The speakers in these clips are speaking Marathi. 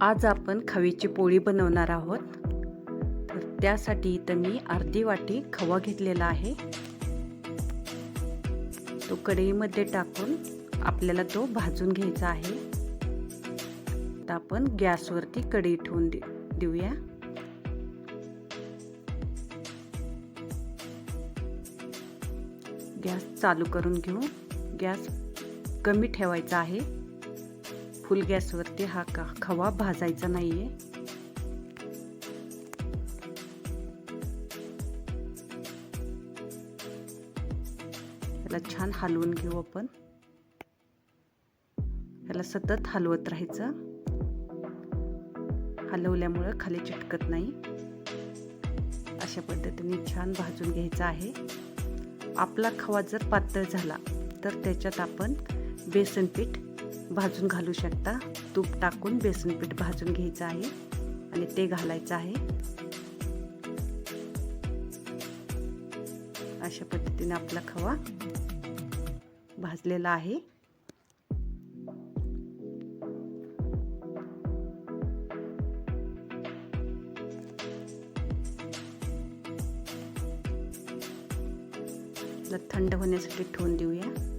आज आपण खवीची पोळी बनवणार आहोत. तर त्यासाठी इथं मी अर्धी वाटी खवा घेतलेला आहे. तो कढईमध्ये टाकून आपल्याला तो भाजून घ्यायचा आहे. तर आपण गॅसवरती कढई ठेवून दे देऊया. गॅस चालू करून घेऊ. गॅस कमी ठेवायचा आहे. फुल गॅसवरती हा का खवा भाजायचा नाही आहे त्याला छान हलवून घेऊ आपण. त्याला सतत हलवत राहायचं. हलवल्यामुळं खाली चिटकत नाही. अशा पद्धतीने छान भाजून घ्यायचा आहे. आपला खवा जर पातळ झाला तर त्याच्यात आपण बेसन पीठ भाजून घालू शकता. तूप टाकून बेसन पीठ भाजून घ्यायचं आहे आणि ते घालायचं आहे. अशा पद्धतीने आपला खवा भाजलेला आहे. थंड होण्यासाठी ठेवून देऊया.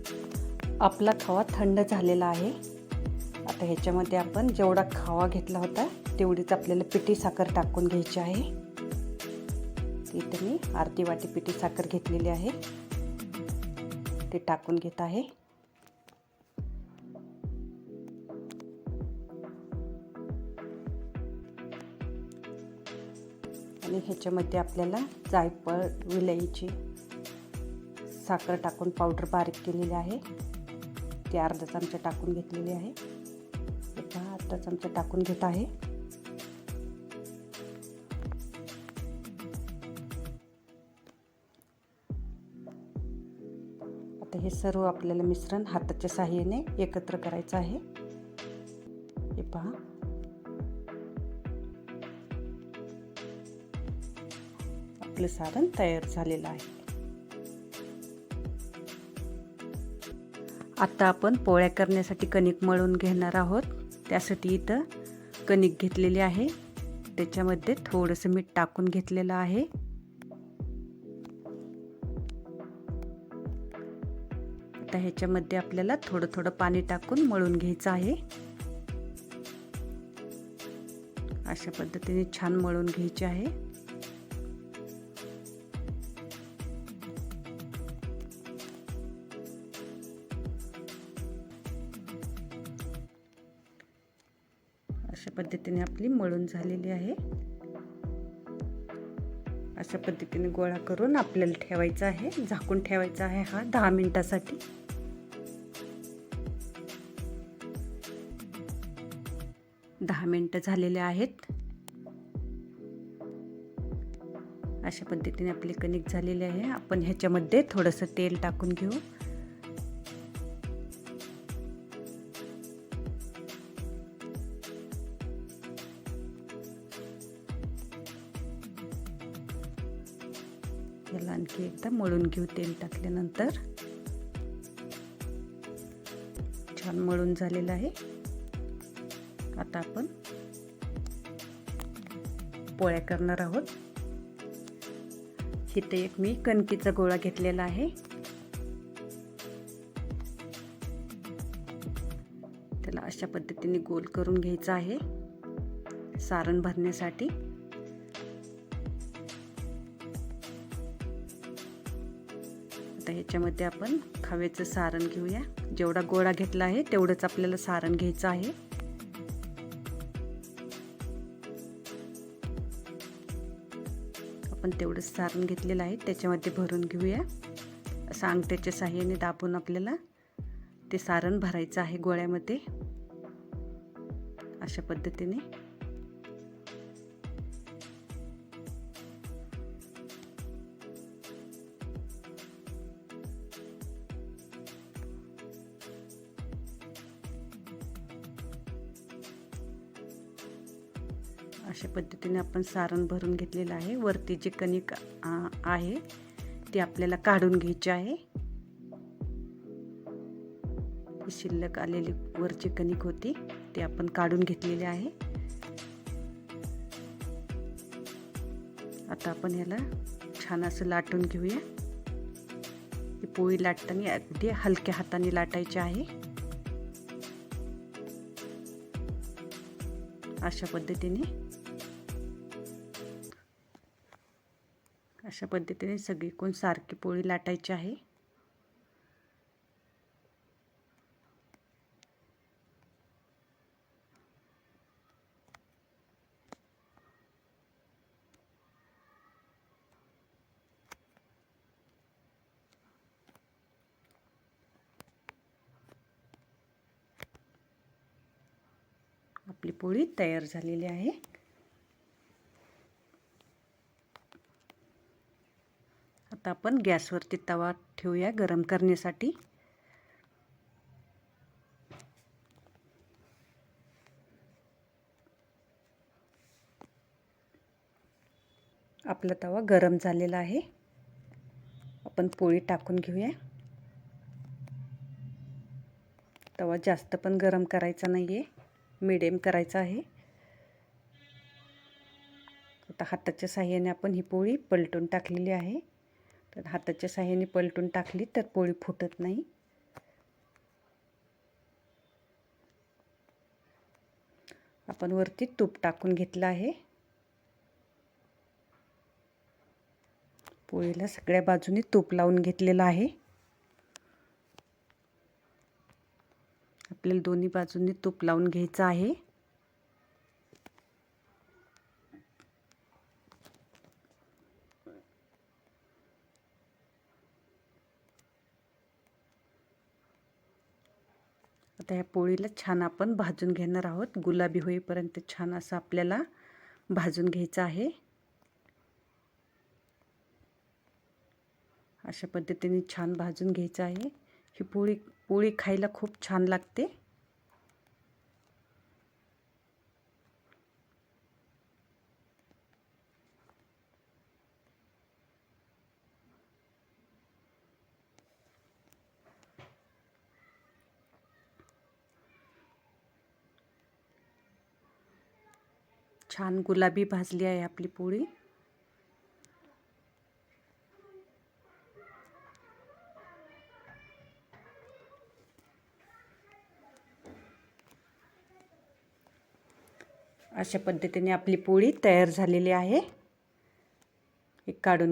आपला खवा थंड झालेला आहे. आता ह्याच्यामध्ये आपण जेवढा खवा घेतला होता तेवढीच आपल्याला पिठी साखर टाकून घ्यायची आहे. इथे मी अर्धी वाटी पिठी साखर घेतलेली आहे. ते टाकून घेत आहे. आणि ह्याच्यामध्ये आपल्याला जायफळ विलायची साखर टाकून पावडर बारीक केलेली आहे. ते अर्धा चमचा टाकून घेतलेली आहे. पहा अर्धा चमचा टाकून घेत आहे. आता हे सर्व आपल्याला मिश्रण हाताच्या साहाय्याने एकत्र करायचं आहे. हे पहा. आपलं सारण तयार झालेलं आहे. आत्ता आपण पोळ्या करण्यासाठी कणिक मळून घेणार आहोत. त्यासाठी इथं कणिक घेतलेली आहे. त्याच्यामध्ये थोडंसं मीठ टाकून घेतलेलं आहे. आता ह्याच्यामध्ये आपल्याला थोडं थोडं पाणी टाकून मळून घ्यायचं आहे. अशा पद्धतीने छान मळून घ्यायचे आहे. अशा पद्धतीने आपली मळून झालेली आहे. अशा पद्धतीने गोळा करून आपल्याला ठेवायचा आहे. झाकून ठेवायचा आहे हा दहा मिनिटासाठी. दहा मिनटं झालेले आहेत. अशा पद्धतीने आपली कणिक झालेली आहे. आपण ह्याच्यामध्ये थोडंसं तेल टाकून घेऊ. याला आणखी एकदा मळून घेऊ तेल टाकल्यानंतर. छान मळून झालेलं आहे. आता आपण पोळ्या करणार आहोत. इथे एक मी कणकीचा गोळा घेतलेला आहे. त्याला अशा पद्धतीने गोल करून घ्यायचा आहे. सारण भरण्यासाठी. याच्यामध्ये आपण खव्याचं सारण घेऊया. जेवढा गोळा घेतला आहे तेवढंच आपल्याला सारण घ्यायचं आहे. आपण तेवढंच सारण घेतलेलं आहे त्याच्यामध्ये भरून घेऊया. असं अंगठ्याच्या साह्याने दाबून आपल्याला ते सारण भरायचं आहे गोळ्यामध्ये. अशा पद्धतीने. अशा पद्धतीने आपण सारण भरून घेतलेलं आहे. वरती जे कणिक आहे ते आपल्याला काढून घ्यायची आहे. शिल्लक आलेली वरची कणिक होती ते आपण काढून घेतलेली आहे. आता आपण ह्याला छान असं लाटून घेऊया. पोळी लाटताना अगदी हलक्या हाताने लाटायची आहे. अशा पद्धतीने अशा पद्धतीने सगळीकडून सारखी पोळी लाटायची आहे. आपली पोळी तयार झालेली आहे. आता आपण गॅसवरती तवा ठेवूया गरम करण्यासाठी. आपला तवा गरम झालेला आहे. आपण पोळी टाकून घेऊया. तवा जास्त पण गरम करायचा नाही आहे मिडियम करायचा आहे. आता हाताच्या साह्याने आपण ही पोळी पलटून टाकलेली आहे. तर हाताच्या साह्याने पलटून टाकली तर पोळी फुटत नाही. आपण वरती तूप टाकून घेतलं आहे. पोळीला सगळ्या बाजूनी तूप लावून घेतलेलं आहे. आपल्याला दोन्ही बाजूंनी तूप लावून घ्यायचं आहे. आता ह्या पोळीला छान आपण भाजून घेणार आहोत. गुलाबी होईपर्यंत छान असं आपल्याला भाजून घ्यायचं आहे. अशा पद्धतीने छान भाजून घ्यायचं आहे. ही पोळी पोळी खायला खूप छान लागते. छान गुलाबी भाजली आहे आपली पोळी. अशा पद्धतीने आपली पोळी तयार झालेली आहे. एक काढून